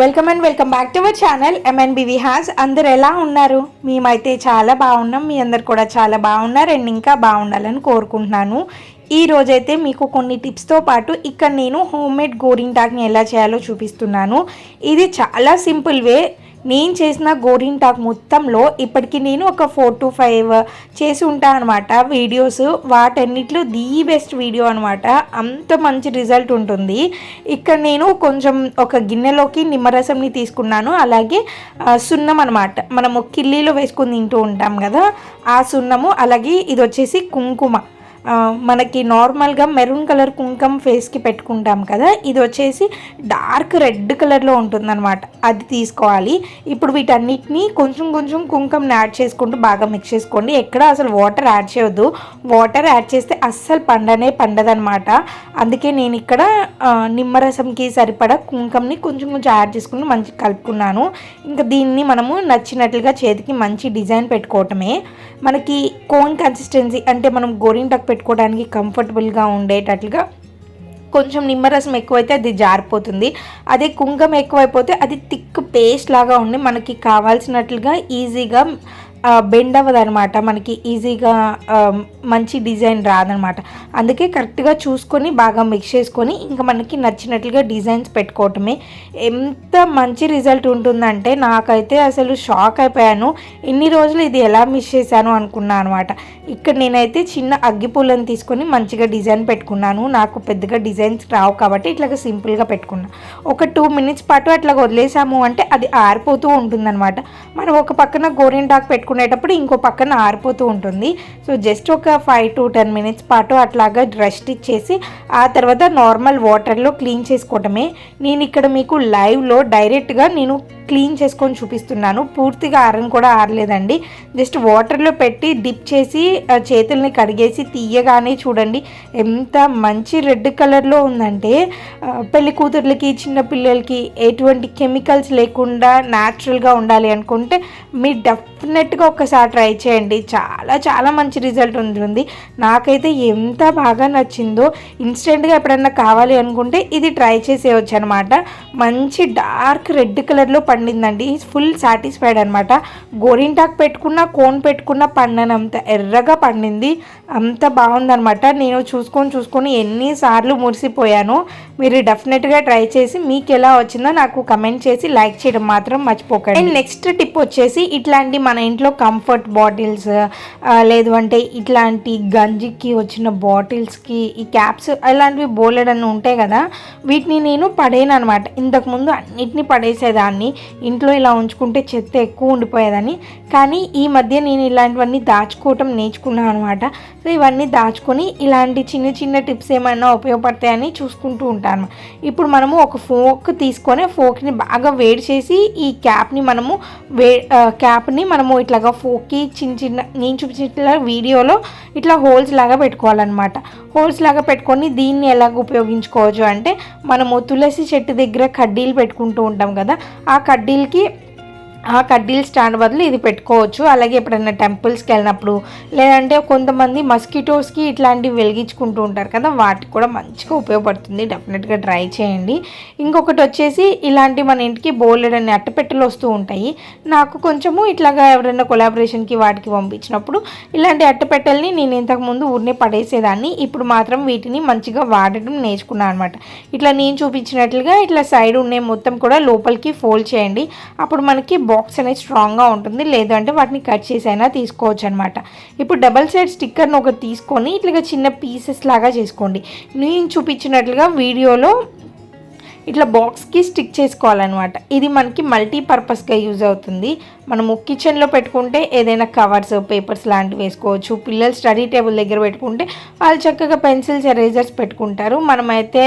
Welcome and welcome back to our channel M N B V has అందరు ఎలా ఉన్నారు? మేమైతే చాలా బాగున్నాం. మీ అందరు కూడా చాలా బాగున్నారు అండ్ ఇంకా బాగుండాలని కోరుకుంటున్నాను. ఈ రోజైతే మీకు కొన్ని టిప్స్తో పాటు ఇక్కడ నేను హోమ్ మేడ్ గోరింటాక్ని ఎలా చేయాలో చూపిస్తున్నాను. ఇది చాలా సింపుల్ వే నేను చేసిన గోరింటాక్ మొత్తంలో ఇప్పటికి నేను ఒక ఫోర్ టు ఫైవ్ చేసి ఉంటాను అనమాట వీడియోస్ వాటన్నిటిలో ది బెస్ట్ వీడియో అనమాట అంత మంచి రిజల్ట్ ఉంటుంది. ఇక్కడ నేను కొంచెం ఒక గిన్నెలోకి నిమ్మరసంని తీసుకున్నాను. అలాగే సున్నం అనమాట మనము కిల్లీలో వేసుకొని తింటూ ఉంటాం కదా ఆ సున్నము. అలాగే ఇది వచ్చేసి కుంకుమ. మనకి నార్మల్గా మెరూన్ కలర్ కుంకం ఫేస్కి పెట్టుకుంటాం కదా ఇది వచ్చేసి డార్క్ రెడ్ కలర్లో ఉంటుందన్నమాట. అది తీసుకోవాలి. ఇప్పుడు వీటన్నిటిని కొంచెం కొంచెం కుంకంని యాడ్ చేసుకుంటూ బాగా మిక్స్ చేసుకోండి. ఎక్కడ అసలు వాటర్ యాడ్ చేయొద్దు. వాటర్ యాడ్ చేస్తే అస్సలు పండనే పండదనమాట అందుకే నేను ఇక్కడ నిమ్మరసంకి సరిపడా కుంకంని కొంచెం కొంచెం యాడ్ చేసుకుని మంచిగా కలుపుకున్నాను. ఇంకా దీన్ని మనము నచ్చినట్లుగా చేతికి మంచి డిజైన్ పెట్టుకోవటమే. మనకి కోన్ కన్సిస్టెన్సీ అంటే మనం గోరింటాకు పెట్టుకోవడానికి కంఫర్టబుల్గా ఉండేటట్లుగా కొంచెం నిమ్మరసం ఎక్కువైతే అది జారిపోతుంది. అదే కుంకం ఎక్కువైపోతే అది థిక్ పేస్ట్ లాగా ఉండి మనకి కావాల్సినట్లుగా ఈజీగా బెండ్ అవ్వదనమాట మనకి ఈజీగా మంచి డిజైన్ రాదనమాట అందుకే కరెక్ట్గా చూసుకొని బాగా మిక్స్ చేసుకొని ఇంకా మనకి నచ్చినట్లుగా డిజైన్స్ పెట్టుకోవటమే. ఎంత మంచి రిజల్ట్ ఉంటుందంటే నాకైతే అసలు షాక్ అయిపోయాను. ఇన్ని రోజులు ఇది ఎలా మిస్ చేశాను అనుకున్నాను అనమాట ఇక్కడ నేనైతే చిన్న అగ్గిపూలను తీసుకొని మంచిగా డిజైన్ పెట్టుకున్నాను. నాకు పెద్దగా డిజైన్స్ రావు కాబట్టి ఇట్లాగా సింపుల్గా పెట్టుకున్నా. ఒక టూ మినిట్స్ పాటు అట్లా వదిలేసాము అంటే అది ఆరిపోతూ ఉంటుందన్నమాట. మనం ఒక పక్కన గోరింటాకు పెట్టుకునేటప్పుడు ఇంకో పక్కన ఆరిపోతూ ఉంటుంది. సో జస్ట్ ఒక ఫైవ్ టు టెన్ మినిట్స్ పాటు అట్లాగా రెస్ట్ ఇచ్చేసి ఆ తర్వాత నార్మల్ వాటర్లో క్లీన్ చేసుకోవటమే. నేను ఇక్కడ మీకు లైవ్లో డైరెక్ట్గా నేను క్లీన్ చేసుకొని చూపిస్తున్నాను. పూర్తిగా ఆరని కూడా ఆరలేదండి. జస్ట్ వాటర్లో పెట్టి డిప్ చేసి ఆ, చేతుల్ని కడిగేసి తీయగానే చూడండి. ఎంత మంచి రెడ్ కలర్లో ఉందంటే పెళ్ళి కూతుర్లకి చిన్నపిల్లలకి ఎటువంటి కెమికల్స్ లేకుండా న్యాచురల్గా ఉండాలి అనుకుంటే మీరు డెఫినెట్గా ఒకసారి ట్రై చేయండి. చాలా చాలా మంచి రిజల్ట్ ఉంటుంది. నాకైతే ఎంత బాగా నచ్చిందో ఇన్స్టెంట్గా ఎప్పుడన్నా కావాలి అనుకుంటే ఇది ట్రై చేసేయచ్చు అనమాట మంచి డార్క్ రెడ్ కలర్లో పండిందండి. ఫుల్ సాటిస్ఫైడ్ అనమాట గోరింటాకు పెట్టుకున్న కోన్ పెట్టుకున్న పండనంత ఎర్రగా పండింది. అంత బాగుందనమాట నేను చూసుకొని చూసుకొని ఎన్నిసార్లు మురిసిపోయాను. మీరు డెఫినెట్గా ట్రై చేసి మీకు ఎలా వచ్చిందో నాకు కమెంట్ చేసి లైక్ చేయడం మాత్రం మర్చిపోకండి. అండ్ నెక్స్ట్ టిప్ వచ్చేసి ఇట్లాంటి మన ఇంట్లో కంఫర్ట్ బాటిల్స్ లేదు అంటే ఇట్లాంటి గంజికి వచ్చిన బాటిల్స్కి ఈ క్యాప్స్ అలాంటివి బోలెడన్ని ఉంటాయి కదా? వీటిని నేను పడేను అనమాట ఇంతకుముందు అన్నిటినీ పడేసేదాన్ని. ఇంట్లో ఇలా ఉంచుకుంటే చెత్త ఎక్కువ ఉండిపోయేదని. కానీ ఈ మధ్య నేను ఇలాంటివన్నీ దాచుకోవటం నేర్చుకున్నాను అనమాట సో ఇవన్నీ దాచుకొని ఇలాంటి చిన్న చిన్న టిప్స్ ఏమైనా ఉపయోగపడతాయని చూసుకుంటూ ఉంటాను. ఇప్పుడు మనము ఒక ఫోక్ తీసుకొని ఫోక్ని బాగా వేడి చేసి ఈ క్యాప్ని మనము వే క్యాప్ని మనము ఇట్లాగా ఫోక్కి చిన్న చిన్న నేను చూపించిన వీడియోలో ఇట్లా హోల్స్ లాగా పెట్టుకోవాలన్నమాట. హోల్స్ లాగా పెట్టుకొని దీన్ని ఎలాగ ఉపయోగించుకోవచ్చు అంటే మనము తులసి చెట్టు దగ్గర కడ్డీలు పెట్టుకుంటూ ఉంటాం కదా ఆ కడ్డీలకి ఆ కడ్డీల స్టాండ్ బదులు ఇది పెట్టుకోవచ్చు. అలాగే ఎప్పుడైనా టెంపుల్స్కి వెళ్ళినప్పుడు లేదంటే కొంతమంది మస్కిటోస్కి ఇట్లాంటివి వెలిగించుకుంటూ ఉంటారు కదా వాటికి కూడా మంచిగా ఉపయోగపడుతుంది. డెఫినెట్గా ట్రై చేయండి. ఇంకొకటి వచ్చేసి ఇలాంటి మన ఇంటికి బోలెడని అట్టపెట్టెలు వస్తూ ఉంటాయి. నాకు కొంచెము ఇట్లాగా ఎవరైనా కొలాబరేషన్కి వాటికి పంపించినప్పుడు ఇలాంటి అట్టపెట్టెల్ని నేను ఇంతకుముందు ఊరినే పడేసేదాన్ని. ఇప్పుడు మాత్రం వీటిని మంచిగా వాడటం నేర్చుకున్నాను అనమాట ఇట్లా నేను చూపించినట్లుగా ఇట్లా సైడ్ ఉండే మొత్తం కూడా లోపలికి ఫోల్డ్ చేయండి. అప్పుడు మనకి బాక్స్ అనేది స్ట్రాంగ్గా ఉంటుంది. లేదంటే వాటిని కట్ చేసి అయినా తీసుకోవచ్చు అనమాట ఇప్పుడు డబల్ సైడ్ స్టిక్కర్ని ఒకటి తీసుకొని ఇట్లాగా చిన్న పీసెస్ లాగా చేసుకోండి. నేను చూపించినట్లుగా వీడియోలో ఇట్లా బాక్స్కి స్టిక్ చేసుకోవాలన్నమాట. ఇది మనకి మల్టీ పర్పస్గా యూజ్ అవుతుంది. మనము కిచెన్లో పెట్టుకుంటే ఏదైనా కవర్స్ పేపర్స్ లాంటివి వేసుకోవచ్చు. పిల్లలు స్టడీ టేబుల్ దగ్గర పెట్టుకుంటే వాళ్ళు చక్కగా పెన్సిల్స్ ఎరేజర్స్ పెట్టుకుంటారు. మనమైతే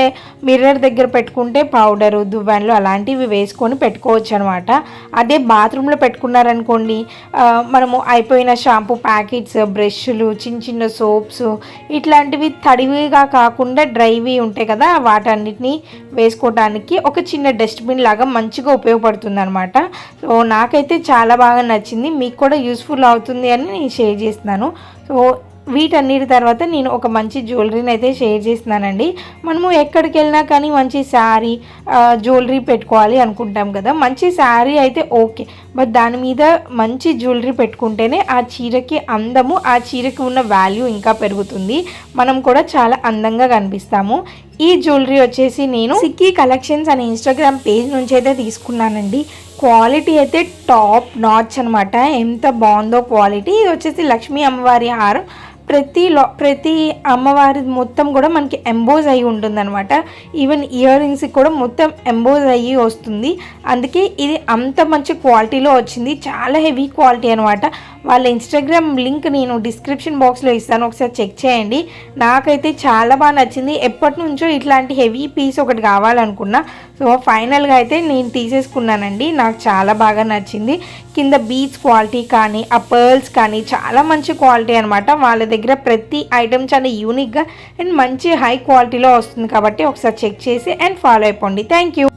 మిర్రర్ దగ్గర పెట్టుకుంటే పౌడరు దువ్వాన్లు అలాంటివి వేసుకొని పెట్టుకోవచ్చు అనమాట అదే బాత్రూంలో పెట్టుకున్నారనుకోండి మనము అయిపోయిన షాంపూ ప్యాకెట్స్ బ్రష్లు చిన్న చిన్న సోప్స్ ఇట్లాంటివి తడివిగా కాకుండా డ్రైవి ఉంటాయి కదా వాటన్నిటిని వేసుకోవటానికి వేసుకోవడానికి ఒక చిన్న డస్ట్బిన్ లాగా మంచిగా ఉపయోగపడుతుంది అనమాట సో నాకైతే చాలా బాగా నచ్చింది. మీకు కూడా యూస్ఫుల్ అవుతుంది అని నేను షేర్ చేస్తున్నాను. సో వీటన్నిటి తర్వాత నేను ఒక మంచి జ్యువెలరీని అయితే షేర్ చేస్తున్నానండి. మనము ఎక్కడికి వెళ్ళినా కానీ మంచి శారీ జ్యువెలరీ పెట్టుకోవాలి అనుకుంటాం కదా. మంచి శారీ అయితే ఓకే బట్ దాని మీద మంచి జ్యువెలరీ పెట్టుకుంటేనే ఆ చీరకి అందము ఆ చీరకి ఉన్న వాల్యూ ఇంకా పెరుగుతుంది. మనం కూడా చాలా అందంగా కనిపిస్తాము. ఈ జ్యువెలరీ వచ్చేసి నేను సిక్కీ కలెక్షన్స్ అనే ఇన్స్టాగ్రామ్ పేజ్ నుంచి అయితే తీసుకున్నానండి. క్వాలిటీ అయితే టాప్ నాచ్ అనమాట ఎంత బాగుందో క్వాలిటీ ఇది వచ్చేసి లక్ష్మీ అమ్మవారి హారం. ప్రతి లో ప్రతి అమ్మవారి మొత్తం కూడా మనకి ఎంబోజ్ అయ్యి ఉంటుందన్నమాట. ఈవెన్ ఇయర్ రింగ్స్కి కూడా మొత్తం ఎంబోజ్ అయ్యి వస్తుంది. అందుకే ఇది అంత మంచి క్వాలిటీలో వచ్చింది. చాలా హెవీ క్వాలిటీ అనమాట వాళ్ళ ఇన్స్టాగ్రామ్ లింక్ నేను డిస్క్రిప్షన్ బాక్స్లో ఇస్తాను. ఒకసారి చెక్ చేయండి. నాకైతే చాలా బాగా నచ్చింది. ఎప్పటి నుంచో ఇట్లాంటి హెవీ పీస్ ఒకటి కావాలనుకున్నా. సో ఫైనల్గా అయితే నేను తీసేసుకున్నానండి. నాకు చాలా బాగా నచ్చింది. కింద బీచ్ క్వాలిటీ కానీ ఆ పర్ల్స్ కానీ చాలా మంచి క్వాలిటీ అనమాట వాళ్ళ దగ్గర ప్రతి ఐటమ్ చాలా యూనిక్గా అండ్ మంచి హై క్వాలిటీలో వస్తుంది కాబట్టి ఒకసారి చెక్ చేసి అండ్ ఫాలో అయిపోండి థ్యాంక్ యూ